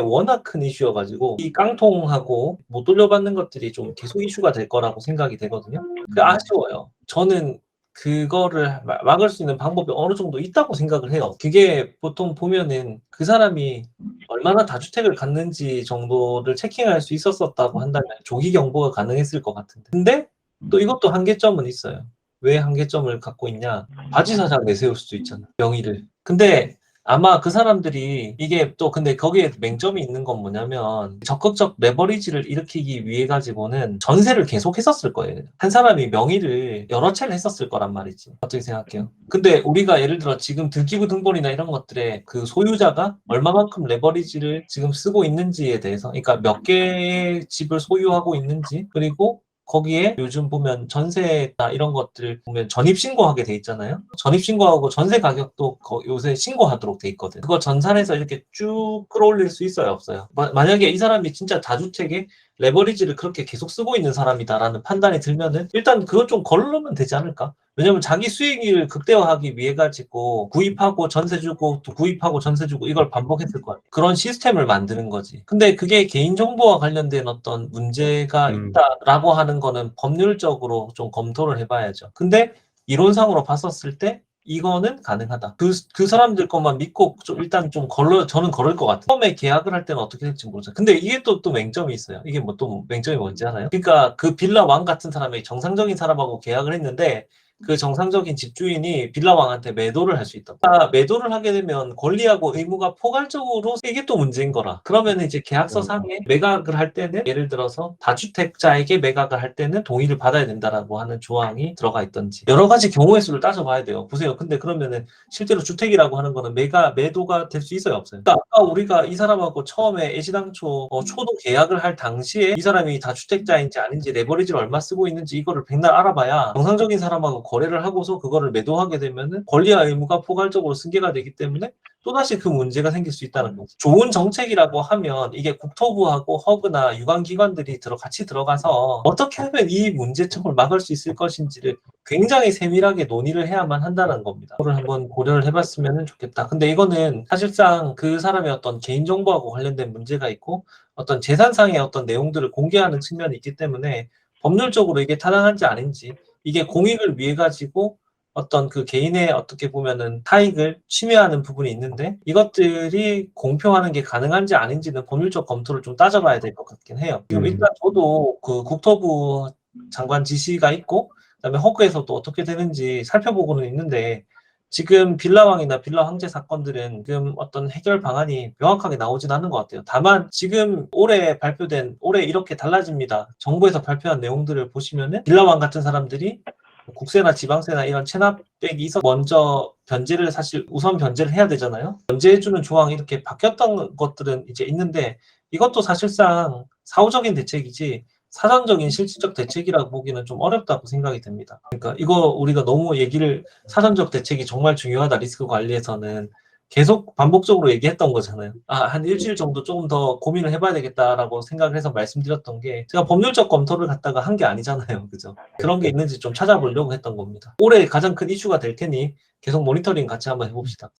워낙 큰 이슈여가지고 이 깡통하고 못 돌려받는 것들이 좀 계속 이슈가 될 거라고 생각이 되거든요. 그 아쉬워요. 저는 그거를 마- 막을 수 있는 방법이 어느 정도 있다고 생각을 해요. 그게 보통 보면은 그 사람이 얼마나 다주택을 갔는지 정도를 체킹할 수 있었었다고 한다면 조기 경보가 가능했을 것 같은데. 근데 또 이것도 한계점은 있어요. 왜 한계점을 갖고 있냐? 바지 사장 내세울 수도 있잖아. 명의를. 근데 아마 그 사람들이 이게 또 근데 거기에 맹점이 있는 건 뭐냐면 적극적 레버리지를 일으키기 위해 가지고는 전세를 계속 했었을 거예요. 한 사람이 명의를 여러 채를 했었을 거란 말이지. 어떻게 생각해요? 근데 우리가 예를 들어 지금 등기부 등본이나 이런 것들에 그 소유자가 얼마만큼 레버리지를 지금 쓰고 있는지에 대해서 그러니까 몇 개의 집을 소유하고 있는지 그리고 거기에 요즘 보면 전세나 이런 것들 보면 전입 신고하게 돼 있잖아요. 전입 신고하고 전세 가격도 거- 요새 신고하도록 돼 있거든. 그거 전산해서 이렇게 쭉 끌어올릴 수 있어요, 없어요? 마- 만약에 이 사람이 진짜 다주택에 레버리지를 그렇게 계속 쓰고 있는 사람이다라는 판단이 들면은 일단 그거 좀 걸르면 되지 않을까? 왜냐면 자기 수익을 극대화하기 위해 가지고 구입하고 전세 주고 또 구입하고 전세 주고 이걸 반복했을 거야. 그런 시스템을 만드는 거지. 근데 그게 개인정보와 관련된 어떤 문제가 음. 있다라고 하는 거는 법률적으로 좀 검토를 해봐야죠. 근데 이론상으로 봤었을 때 이거는 가능하다. 그, 그 사람들 것만 믿고 좀 일단 좀 걸러, 저는 걸을 것 같아요. 처음에 계약을 할 때는 어떻게 될지 모르죠. 근데 이게 또, 또 맹점이 있어요. 이게 뭐 또 맹점이 뭔지 알아요? 그러니까 그 빌라 왕 같은 사람이 정상적인 사람하고 계약을 했는데 그 정상적인 집주인이 빌라왕한테 매도를 할 수 있다. 아, 매도를 하게 되면 권리하고 의무가 포괄적으로 이게 또 문제인 거라. 그러면 이제 계약서 상에 매각을 할 때는 예를 들어서 다주택자에게 매각을 할 때는 동의를 받아야 된다라고 하는 조항이 들어가 있던지 여러 가지 경우의 수를 따져봐야 돼요. 보세요. 근데 그러면은 실제로 주택이라고 하는 거는 매가 매도가 될 수 있어요, 없어요? 그러니까 아까 우리가 이 사람하고 처음에 애시당초 어, 초도 계약을 할 당시에 이 사람이 다주택자인지 아닌지 레버리지를 얼마 쓰고 있는지 이거를 백날 알아봐야 정상적인 사람하고 거래를 하고서 그거를 매도하게 되면은 권리와 의무가 포괄적으로 승계가 되기 때문에 또다시 그 문제가 생길 수 있다는 거죠. 좋은 정책이라고 하면 이게 국토부하고 허그나 유관기관들이 들어 같이 들어가서 어떻게 하면 이 문제점을 막을 수 있을 것인지를 굉장히 세밀하게 논의를 해야만 한다는 겁니다. 그걸 한번 고려를 해봤으면 좋겠다. 근데 이거는 사실상 그 사람의 어떤 개인정보하고 관련된 문제가 있고 어떤 재산상의 어떤 내용들을 공개하는 측면이 있기 때문에 법률적으로 이게 타당한지 아닌지 이게 공익을 위해 가지고 어떤 그 개인의 어떻게 보면은 타익을 침해하는 부분이 있는데 이것들이 공표하는 게 가능한지 아닌지는 법률적 검토를 좀 따져봐야 될 것 같긴 해요. 지금 음. 일단 저도 그 국토부 장관 지시가 있고 그다음에 허그에서도 어떻게 되는지 살펴보고는 있는데 지금 빌라왕이나 빌라 황제 사건들은 지금 어떤 해결 방안이 명확하게 나오진 않는 것 같아요. 다만 지금 올해 발표된 올해 이렇게 달라집니다. 정부에서 발표한 내용들을 보시면은 빌라왕 같은 사람들이 국세나 지방세나 이런 체납액이 있어 먼저 변제를 사실 우선 변제를 해야 되잖아요. 변제해주는 조항이 이렇게 바뀌었던 것들은 이제 있는데 이것도 사실상 사후적인 대책이지 사전적인 실질적 대책이라고 보기는 좀 어렵다고 생각이 됩니다. 그러니까 이거 우리가 너무 얘기를 사전적 대책이 정말 중요하다 리스크 관리에서는 계속 반복적으로 얘기했던 거잖아요. 아, 한 일주일 정도 조금 더 고민을 해봐야 되겠다라고 생각을 해서 말씀드렸던 게 제가 법률적 검토를 갖다가 한 게 아니잖아요. 그죠? 그런 게 있는지 좀 찾아보려고 했던 겁니다. 올해 가장 큰 이슈가 될 테니 계속 모니터링 같이 한번 해봅시다.